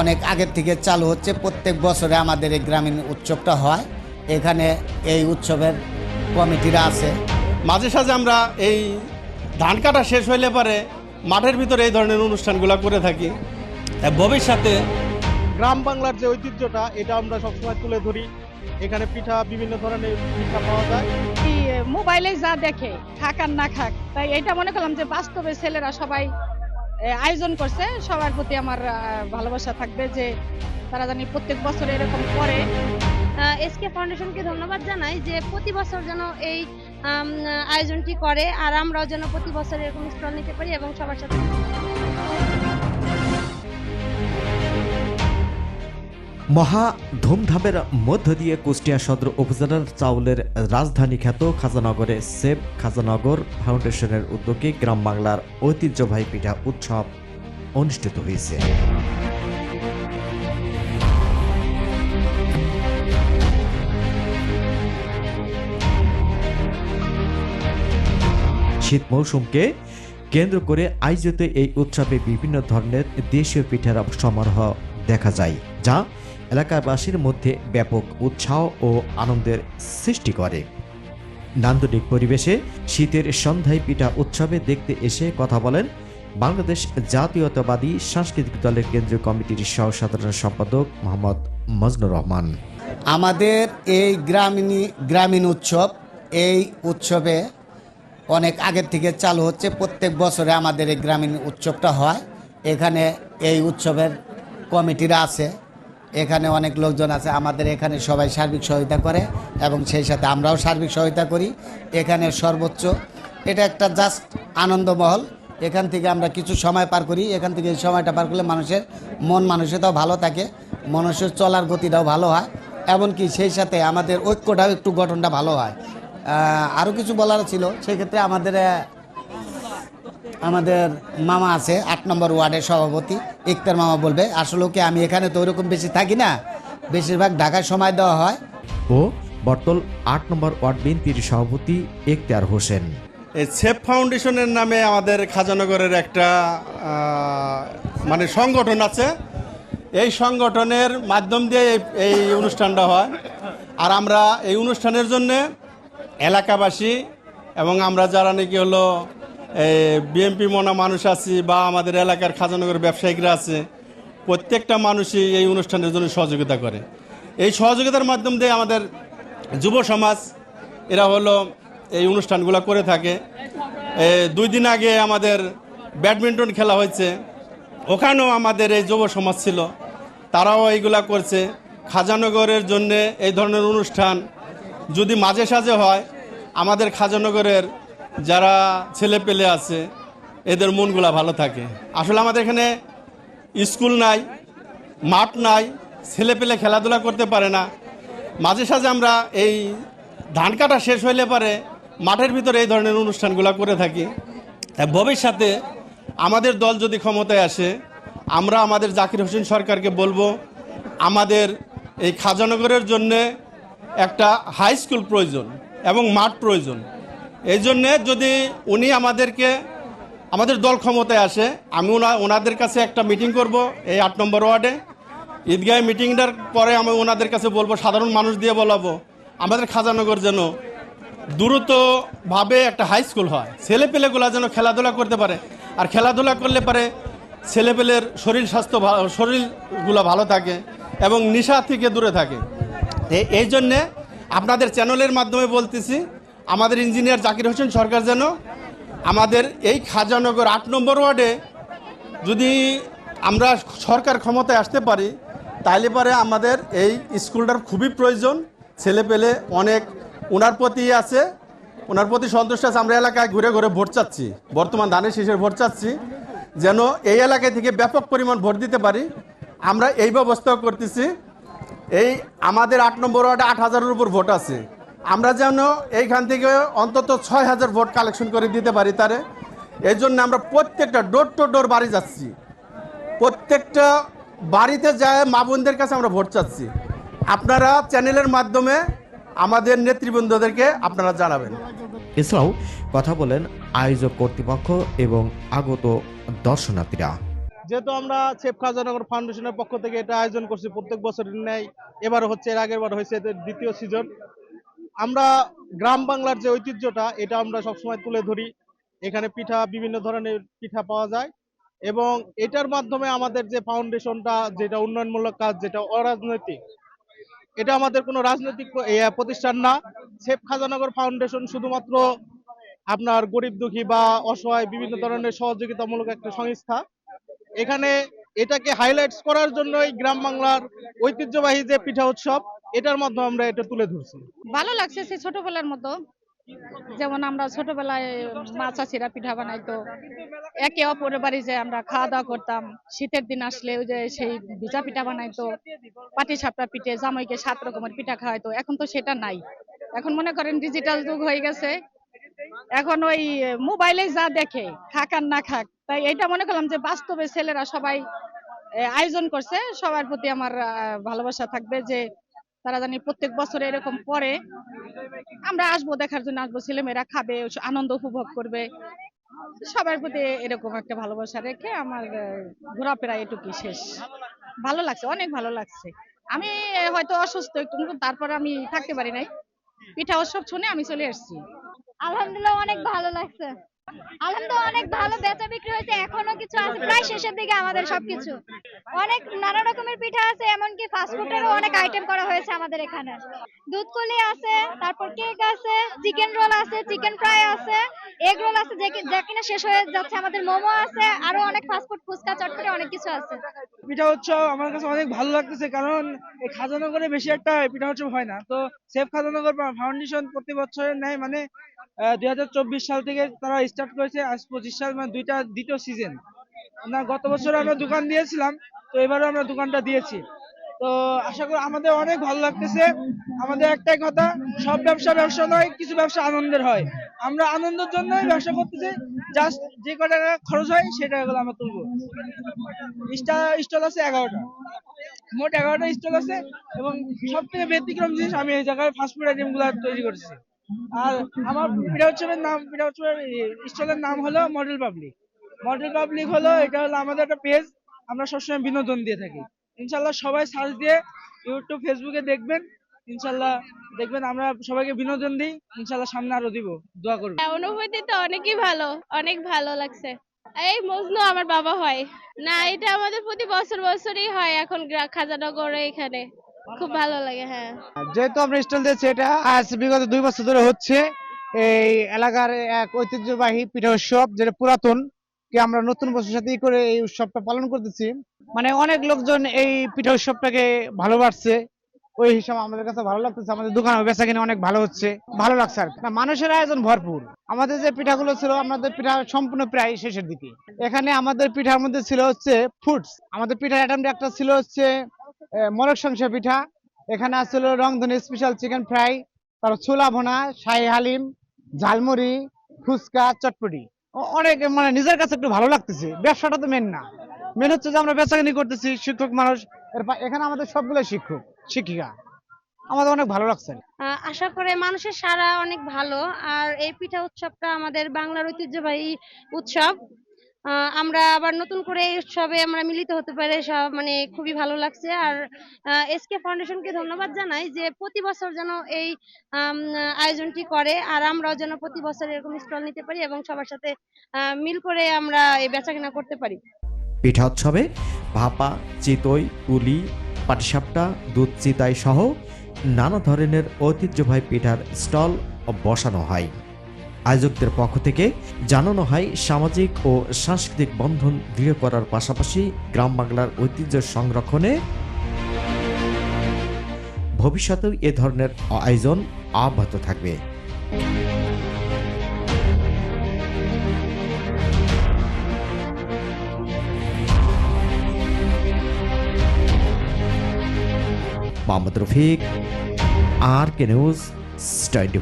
অনেক আগের থেকে চালু হচ্ছে। প্রত্যেক বছরে আমাদের এই গ্রামীণ উৎসবটা হয়। এখানে এই উৎসবের কমিটিরা আছে। মাঝে সাঝে আমরা এই ধান কাটা শেষ হইলে পরে মাঠের ভিতরে এই ধরনের অনুষ্ঠানগুলো করে থাকি। ভবিষ্যতে গ্রাম বাংলার যে ঐতিহ্যটা এটা আমরা সবসময় তুলে ধরি। এখানে পিঠা বিভিন্ন ধরনের পিঠা পাওয়া যায়। মোবাইলে যা দেখে খাক আর না খাক তাই এটা মনে করলাম যে বাস্তবে ছেলেরা সবাই আয়োজন করছে। সবার প্রতি আমার ভালোবাসা থাকবে যে তারা জানি প্রত্যেক বছর এরকম করে। এসকে ফাউন্ডেশনকে ধন্যবাদ জানাই যে প্রতি বছর যেন এই আয়োজনটি করে, আর আমরাও যেন প্রতি বছর এরকম স্টল নিতে পারি এবং সবার সাথে মহা ধুমধামের মধ্য দিয়ে কুষ্টিয়া সদর উপজেলার চাউলের রাজধানী খ্যাত খাজানগরে সেভ খাজানগর ফাউন্ডেশনের উদ্যোগে গ্রাম বাংলার ঐতিহ্যবাহী পিঠা উৎসব অনুষ্ঠিত হয়েছে। শীত মৌসুমকে কেন্দ্র করে আয়োজিত এই উৎসবে বিভিন্ন ধরনের দেশীয় পিঠার সমারোহ দেখা যায়, যা এলাকাবাসীর মধ্যে ব্যাপক উৎসাহ ও আনন্দের সৃষ্টি করে। নান্দনিক পরিবেশে শীতের সন্ধ্যায় পিঠা উৎসবে দেখতে এসে কথা বলেন বাংলাদেশ জাতীয়তাবাদী সাংস্কৃতিক দলের কেন্দ্রীয় কমিটির সহ সাধারণ সম্পাদক মোহাম্মদ মজনুর রহমান। আমাদের এই গ্রামীণ গ্রামীণ উৎসব, এই উৎসবে অনেক আগের থেকে চালু হচ্ছে। প্রত্যেক বছরে আমাদের এই গ্রামীণ উৎসবটা হয়। এখানে এই উৎসবের কমিটিরা আছে। এখানে অনেক লোকজন আছে, আমাদের এখানে সবাই সার্বিক সহায়তা করে এবং সেই সাথে আমরাও সার্বিক সহায়তা করি। এখানে সর্বোচ্চ, এটা একটা জাস্ট আনন্দমহল। এখান থেকে আমরা কিছু সময় পার করি, এখান থেকে এই সময়টা পার করলে মানুষের মন মানসিকতাও ভালো থাকে, মানুষের চলার গতিটাও ভালো হয়, এমনকি সেই সাথে আমাদের ঐক্যটাও একটু গঠনটা ভালো হয়। আরও কিছু বলার ছিল, সেক্ষেত্রে আমাদের আমাদের মামা আছে আট নম্বর ওয়ার্ডের সভাপতি। ইকতার মামা বলবে আসলে কি আমি এখানে তো ওইরকম বেশি থাকি না। বেশিরভাগ ঢাকায় সময় দেওয়া হয়। ও বর্তল আট নম্বর ওয়ার্ড বিএনপির সভাপতি এখতিয়ার হোসেন। এই সেফ ফাউন্ডেশনের নামে আমাদের খাজানগরের একটা মানে সংগঠন আছে। এই সংগঠনের মাধ্যম দিয়ে এই অনুষ্ঠানটা হয়। আর আমরা এই অনুষ্ঠানের জন্য এলাকাবাসী এবং আমরা যারা নাকি হলো বিএমপি মনা মানুষ আছি বা আমাদের এলাকার খাজানগর ব্যবসায়িকরা আছে, প্রত্যেকটা মানুষই এই অনুষ্ঠানের জন্য সহযোগিতা করে। এই সহযোগিতার মাধ্যম দিয়ে আমাদের যুব সমাজ, এরা হলো এই অনুষ্ঠানগুলো করে থাকে। দুই দিন আগে আমাদের ব্যাডমিন্টন খেলা হয়েছে। ওখানেও আমাদের এই যুব সমাজ ছিল। তারাও এইগুলা করছে। খাজানগরের জন্য এই ধরনের অনুষ্ঠান যদি মাঝে সাঝে হয়, আমাদের খাজানগরের যারা ছেলে পেলে আছে, এদের মনগুলা ভালো থাকে। আসলে আমাদের এখানে স্কুল নাই, মাঠ নাই, ছেলে পেলে খেলাধুলা করতে পারে না। মাঝে সাঝে আমরা এই ধান কাটা শেষ হইলে পরে মাঠের ভিতরে এই ধরনের অনুষ্ঠানগুলো করে থাকি। ভবিষ্যতে আমাদের দল যদি ক্ষমতায় আসে, আমরা আমাদের জাকির হোসেন সরকারকে বলব, আমাদের এই খাজানগরের জন্যে একটা হাই স্কুল প্রয়োজন এবং মাঠ প্রয়োজন। এই জন্যে যদি উনি আমাদেরকে, আমাদের দল ক্ষমতায় আসে, আমি ওনা, ওনাদের কাছে একটা মিটিং করব এই আট নম্বর ওয়ার্ডে। ঈদগাহ মিটিংটার পরে আমি ওনাদের কাছে বলব, সাধারণ মানুষ দিয়ে বলাবো, আমাদের খাজানগর যেন দ্রুতভাবে একটা হাই স্কুল হয়। ছেলেপেলেগুলা যেন খেলাধুলা করতে পারে। আর খেলাধুলা করলে পারে ছেলেপেলের শরীর স্বাস্থ্য শরীরগুলো ভালো থাকে এবং নেশা থেকে দূরে থাকে। এই জন্যে আপনাদের চ্যানেলের মাধ্যমে বলতেছি আমাদের ইঞ্জিনিয়ার জাকির হোসেন সরকার যেন আমাদের এই খাজানগর আট নম্বর ওয়ার্ডে যদি আমরা সরকার ক্ষমতায় আসতে পারি, তাইলে পরে আমাদের এই স্কুলটার খুবই প্রয়োজন। ছেলে পেলে অনেক ওনার প্রতি আছে, ওনার প্রতি সন্তুষ্ট আছে। আমরা এলাকায় ঘুরে ঘুরে ভোট চাচ্ছি। বর্তমান ধানের শীষের ভোট চাচ্ছি। যেন এই এলাকায় থেকে ব্যাপক পরিমাণ ভোট দিতে পারি। আমরা এই ব্যবস্থাও করতেছি। এই আমাদের আট নম্বর ওয়ার্ডে আট হাজারের উপর ভোট আছে। আমরা যেন এইখান থেকে অন্তত ছয় হাজার ভোট কালেকশন করে দিতে পারি তারে। এই জন্য আমরা প্রত্যেকটা ডোর টু ডোর বাড়ি যাচ্ছি। প্রত্যেকটা বাড়িতে যায় মা বোনদের কাছে আমরা ভোট চাচ্ছি। আপনারা চ্যানেলের মাধ্যমে আমাদের নেতৃবৃন্দদেরকে আপনারা জানাবেন। এছাড়াও কথা বলেন আয়োজক কর্তৃপক্ষ এবং আগত দর্শনার্থীরা। যেহেতু আমরা সেফ খাজানগর ফাউন্ডেশনের পক্ষ থেকে এটা আয়োজন করছি প্রত্যেক বছরের ন্যায়। এবার হচ্ছে এর আগের বার হয়েছে এদের দ্বিতীয় সিজন আমরা গ্রাম বাংলার যে ঐতিহ্যটা, এটা আমরা সবসময় তুলে ধরি। এখানে পিঠা, বিভিন্ন ধরনের পিঠা পাওয়া যায়। এবং এটার মাধ্যমে আমাদের যে ফাউন্ডেশনটা যেটা উন্নয়নমূলক কাজ, যেটা অরাজনৈতিক, এটা আমাদের কোনো রাজনৈতিক প্রতিষ্ঠান না। সেফ খাজানগর ফাউন্ডেশন শুধুমাত্র আপনার গরিব দুঃখী বা অসহায়, বিভিন্ন ধরনের সহযোগিতামূলক একটা সংস্থা। এখানে এটাকে হাইলাইটস করার জন্যই গ্রাম বাংলার ঐতিহ্যবাহী যে পিঠা উৎসব এটার মাধ্যমে আমরা এটা তুলে ধরছি। ভালো লাগছে সে ছোটবেলার মতো। যেমন আমরা ছোটবেলায় মা চাষিরা পিঠা বানাইতো। একে অপরের বাড়ি যে আমরা খাওয়া দাওয়া করতাম। শীতের দিন আসলে ওই যে সেই ভিজা পিঠা বানাইতো, পাটি সাপটা পিঠে জামাইকে সাত রকমের পিঠা খাওয়াইতো। এখন তো সেটা নাই। এখন মনে করেন ডিজিটাল যুগ হয়ে গেছে। এখন ওই মোবাইলে যা দেখে, খাক আর না খাক, তাই এটা মনে করলাম যে বাস্তবে ছেলেরা সবাই আয়োজন করছে। সবার প্রতি আমার ভালোবাসা থাকবে যে তারা জানি প্রত্যেক বছর এরকম করে। আমরা আসব, দেখার জন্য আসব, ছেলেমেয়েরা খাবে, আনন্দ উপভোগ করবে। সবার প্রতি এরকম একটা ভালোবাসা রেখে আমার ঘোরাফেরা এটুকুই শেষ। ভালো লাগছে, অনেক ভালো লাগছে। আমি হয়তো অসুস্থ একটু, কিন্তু তারপরে আমি থাকতে পারি নাই। পিঠা উৎসব শুনে আমি চলে এসেছি। আলহামদুলিল্লাহ, অনেক ভালো লাগছে। আলহামদুলিল্লাহ, অনেক ভালো বেচা বিক্রি হয়েছে, এখনও কিছু আছে, প্রায় শেষের দিকে আমাদের সবকিছু। অনেক নানা রকমের পিঠা আছে, এমনকি ফাস্টফুডেরও অনেক আইটেম করা হয়েছে আমাদের এখানে। আছে, তারপর কেক আছে চিকেন রোল আছে চিকেন ফ্রাই আছে এগ রোল আছে, যে কিনা শেষ হয়ে যাচ্ছে, আমাদের মোমো আছে আরও অনেক ফাস্টফুড ফুচকা, চটপটি, অনেক কিছু আছে। পিঠা উৎসব আমার কাছে অনেক ভালো লাগতেছে, কারণ এই খাজানগরে বেশি একটা পিঠা উৎসব হয় না। তো সেফ খাজানগর ফাউন্ডেশন প্রতি বছরের ন্যায় মানে দুই হাজার চব্বিশ সাল থেকে তারা স্টার্ট করেছে, আজ পঁচিশ সাল মানে দুইটা দ্বিতীয় সিজন না গত বছর আমরা দোকান দিয়েছিলাম, তো এবারও আমরা দোকানটা দিয়েছি। তো আশা করি আমাদের অনেক ভালো লাগতেছে। আমাদের একটাই কথা, সব ব্যবসা ব্যবসা নয়, কিছু ব্যবসা আনন্দের হয়। আমরা আনন্দের জন্যই ব্যবসা করতেছি জাস্ট যে কয় টাকা খরচ হয়, সেই টাকাগুলো আমরা তুলবো। স্টল আছে এগারোটা। মোট এগারোটা স্টল আছে, এবং সব থেকে ব্যতিক্রম জিনিস, আমি এই জায়গায় ফাস্টফুড আইটেমগুলা তৈরি করেছি আর আমার পিঠা উৎসবের নাম পিঠা উৎসবের স্টলের নাম হলো মডেল পাবলিক। মডেল পাবলিক হলো এটা হলো আমাদের একটা পেজ আমরা সবসময় বিনোদন দিয়ে থাকি। ইনশাল্লাহ সবাই সার্চ দিয়ে ইউটিউব ফেসবুকে দেখবেন ইনশাল্লাহ দেখবেন আমরা সবাইকে বিনোদন দিই ইনশাল্লাহ সামনে আরও দিব দোয়া করবেন। হ্যাঁ, অনুভূতি তো অনেকই ভালো অনেক ভালো লাগছে। এই মজনু আমার বাবা হয়। না এটা আমাদের প্রতি বছর বছরই হয় এখন গ্রা- খাজানগরে এখানে। খুব ভালো লাগে হ্যাঁ। যেহেতু আমরা স্টল দিয়েছি, এটা আজ বিগত দুই বছর ধরে হচ্ছে। এই এলাকার এক ঐতিহ্যবাহী পিঠা উৎসব যেটা পুরাতন, কি আমরা নতুন বছর সাথে করে এই উৎসবটা পালন করতেছি। মানে অনেক লোকজন এই পিঠা উৎসবটাকে ভালোবাসছে। ওই হিসাবে আমাদের কাছে ভালো লাগতেছে, আমাদের দোকানে বেচা কিনে অনেক ভালো হচ্ছে। ভালো লাগছে আর মানুষের আয়োজন ভরপুর। আমাদের যে পিঠাগুলো ছিল, আমাদের পিঠা সম্পূর্ণ প্রায় শেষের দিকে। এখানে আমাদের পিঠার মধ্যে ছিল হচ্ছে ফুডস আমাদের পিঠার আইটেম একটা ছিল হচ্ছে মরক সংসা পিঠা। এখানে আসছিল রংধনী স্পেশাল চিকেন ফ্রাই তারপর ছোলা ভোনা, শাহি হালিম, ঝালমুড়ি, ফুচকা, চটপটি। অনেক মানে নিজের কাছে একটু ভালো লাগতেছে। ব্যবসাটা তো মেন না। মেন হচ্ছে যে আমরা বেচাকেনি করতেছি, শিক্ষক মানুষ। এখানে আমাদের সবগুলো শিক্ষক, শিক্ষিকা। আমাদের অনেক ভালো লাগছে। আশা করে মানুষের সারা অনেক ভালো। আর এই পিঠা উৎসবটা আমাদের বাংলার ঐতিহ্যবাহী উৎসব। আমরা আবার নতুন করে উৎসবে আমরা মিলিত হতে পারে সব মানে খুবই ভালো লাগছে। আর এসকে ফাউন্ডেশনকে ধন্যবাদ জানাই যে প্রতি বছর যেন এই আয়োজনটি করে। আর আমরাও যেন প্রতি বছর এরকম স্টল নিতে পারি এবং সবার সাথে মিল করে আমরা এই বেচাকেনা করতে পারি। পিঠা উৎসবে ভাপা, চিতই পুলি পাটিসাপটা, দুধ, চিতাই সহ নানা ধরনের ঐতিহ্যবাহী পিঠার স্টল বসানো হয়। আয়োজকদের পক্ষ থেকে জানানো হয়, সামাজিক ও সাংস্কৃতিক বন্ধন দৃঢ় করার পাশাপাশি গ্রাম বাংলার ঐতিহ্য সংরক্ষণে ভবিষ্যতেও এ ধরনের আয়োজন অব্যাহত থাকবে। Mohammad Rafiq, R K news twenty